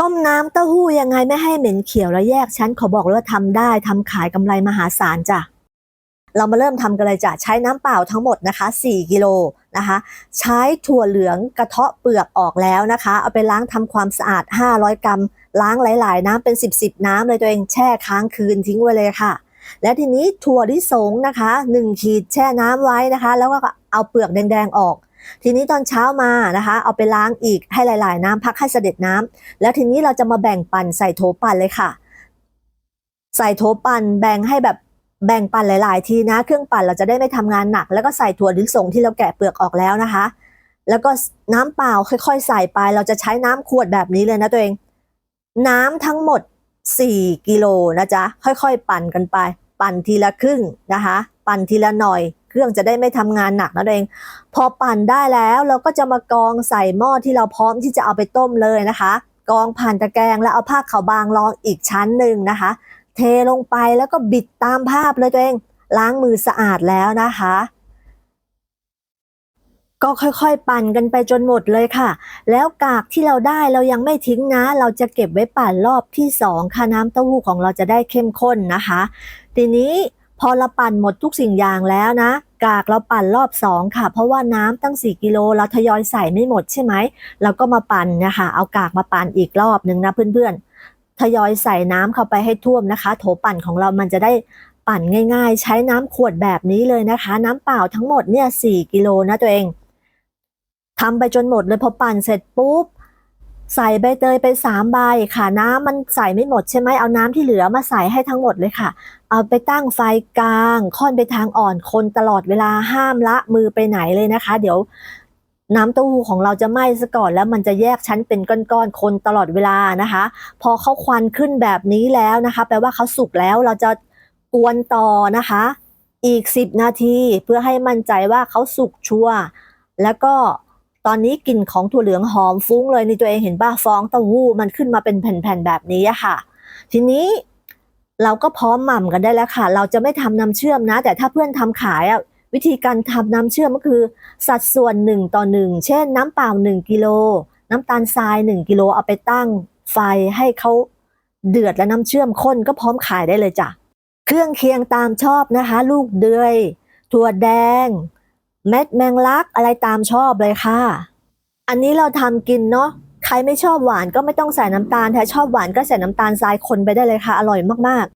ต้มน้ำเต้าหู้ยังไงไม่ให้เหม็นเขียวแล้วแยกชั้นขอบอกเลยว่าทำได้ทำขายกำไรมหาศาลจ้ะเรามาเริ่มทำกันเลยจ้ะใช้น้ำเปล่าทั้งหมดนะคะ 4 กิโลนะคะ ใช้ถั่วเหลืองกระเทาะเปลือกออกแล้วนะคะ เอาไปล้างทำความสะอาด 500 กรัม ล้างหลาย ๆ น้ำเป็น 10 10 น้ำเลยตัวเองแช่ค้างคืนทิ้งไว้เลยค่ะ และทีนี้ถั่วลิสงนะคะ 1 ขีดแช่น้ำไว้นะคะ แล้วก็เอาเปลือกแดง ๆ ออก ทีนี้ตอนเช้ามานะคะ เอาไปล้างอีกให้หลาย ๆ น้ำพักให้เสด็จน้ำแล้วทีนี้เราจะมาแบ่งปั่นใส่โถปั่นเลยค่ะ ใส่โถปั่นแบ่งให้แบบแบ่งปั่นหลาย ๆ ทีนะ เครื่องปั่นเราจะได้ไม่ทำงานหนัก แล้วก็ใส่ถั่วลิสงที่เราแกะเปลือกออกแล้วนะคะ แล้วก็น้ำเปล่าค่อย ๆ ใส่ไป เราจะใช้น้ำขวดแบบนี้เลยนะตัวเอง น้ำทั้งหมด 4 กิโลนะจ๊ะ ค่อย ๆ ปั่นกันไป ปั่นทีละครึ่งนะคะ ปั่นทีละหน่อย รื่องจะได้ไม่ทำงานหนักนะตัวเอง พอปั่นได้แล้วเราก็จะมากองใส่หม้อที่เราพร้อมที่จะเอาไปต้มเลยนะคะ กองผ่านตะแกรงแล้วเอาผ้าขาวบางรองอีกชั้นหนึ่งนะคะ เทลงไปแล้วก็บิดตามภาพเลยตัวเองล้างมือสะอาดแล้วนะคะก็ค่อยๆ ปั่นกันไปจนหมดเลยค่ะ แล้วกากที่เราได้เรายังไม่ทิ้งนะ เราจะเก็บไว้ปั่นรอบที่สองค่ะน้ำเต้าหู้ของเราจะได้เข้มข้นนะคะ ทีนี้พอเราปั่นหมดทุกสิ่งอย่างแล้วนะ กากเราปั่นรอบสองค่ะ เพราะว่าน้ำตั้ง 4 กิโลเราทยอยใส่ไม่หมดใช่ไหมเราก็มาปั่นนะคะเอากากมาปั่นอีกรอบหนึ่งนะเพื่อนๆ ทยอยใส่น้ำเข้าไปให้ท่วมนะคะ โถปั่นของเรามันจะได้ปั่นง่าย ๆ ใช้น้ำขวดแบบนี้เลยนะคะ น้ำเปล่าทั้งหมดเนี่ย4กิโลนะตัวเองทำไปจนหมดเลยพอปั่นเสร็จปุ๊บ ใส่ใบเตยไปสามใบค่ะ น้ำมันใส่ไม่หมดใช่ไหมเอาน้ำที่เหลือมาใส่ให้ทั้งหมดเลยค่ะ เอาไปตั้งไฟกลาง ค่อนไปทางอ่อนคนตลอดเวลาห้ามละมือไปไหนเลยนะคะ เดี๋ยวน้ำเต้าหู้ของเราจะไหม้ซะก่อนแล้วมันจะแยกชั้นเป็นก้อนๆคนตลอดเวลานะคะ พอเขาควันขึ้นแบบนี้แล้วนะคะ แปลว่าเขาสุกแล้วเราจะกวนต่อนะคะ อีก 10 นาทีเพื่อให้มั่นใจว่าเขาสุกชัวร์แล้วก็ ตอนนี้กลิ่นของถั่วเหลืองหอมฟุ้งเลยในตัวเองเห็นป่ะฟองเต้าหู้มันขึ้นมาเป็นแผ่นๆแบบนี้ค่ะ ทีนี้เราก็พร้อมหม่ำกันได้แล้วค่ะ เราจะไม่ทำน้ำเชื่อมนะ แต่ถ้าเพื่อนทำขายอะวิธีการทำน้ำเชื่อมก็คือ สัดส่วน 1 ต่อ 1 เช่น น้ำเปล่า 1 กิโล น้ำตาลทราย 1 กิโลเอาไปตั้งไฟให้เขาเดือดและน้ำเชื่อมข้นก็พร้อมขายได้เลยจ้ะ เครื่องเคียงตามชอบนะคะ ลูกเดือยถั่วแดง เม็ดแมงลักอะไรตามชอบเลยค่ะ อันนี้เราทำกินเนาะใครไม่ชอบหวานก็ไม่ต้องใส่น้ำตาลถ้าชอบหวานก็ใส่น้ำตาลทรายคนไปได้เลยค่ะ อร่อยมาก